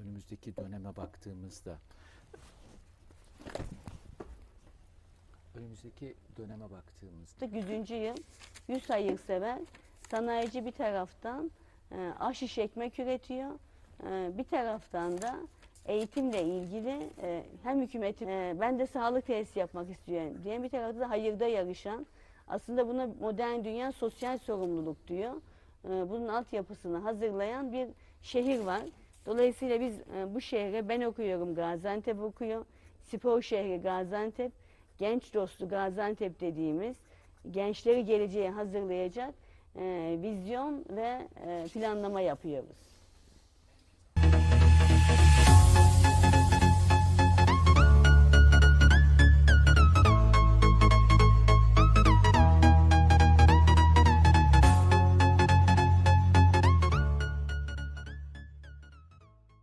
önümüzdeki döneme baktığımızda önümüzdeki döneme baktığımızda 100. yıl 100 hayırsever sanayici bir taraftan e, aş iş ekmek üretiyor. E, bir taraftan da eğitimle ilgili e, hem hükümetin e, ben de sağlık tesisi yapmak istiyorum diye bir tarafta da hayırda yarışan aslında buna modern dünya sosyal sorumluluk diyor. E, bunun altyapısını hazırlayan bir şehir var. Dolayısıyla biz e, bu şehre ben okuyorum Gaziantep okuyor. Spor şehri Gaziantep genç dostu Gaziantep dediğimiz gençleri geleceğe hazırlayacak e, vizyon ve e, planlama yapıyoruz.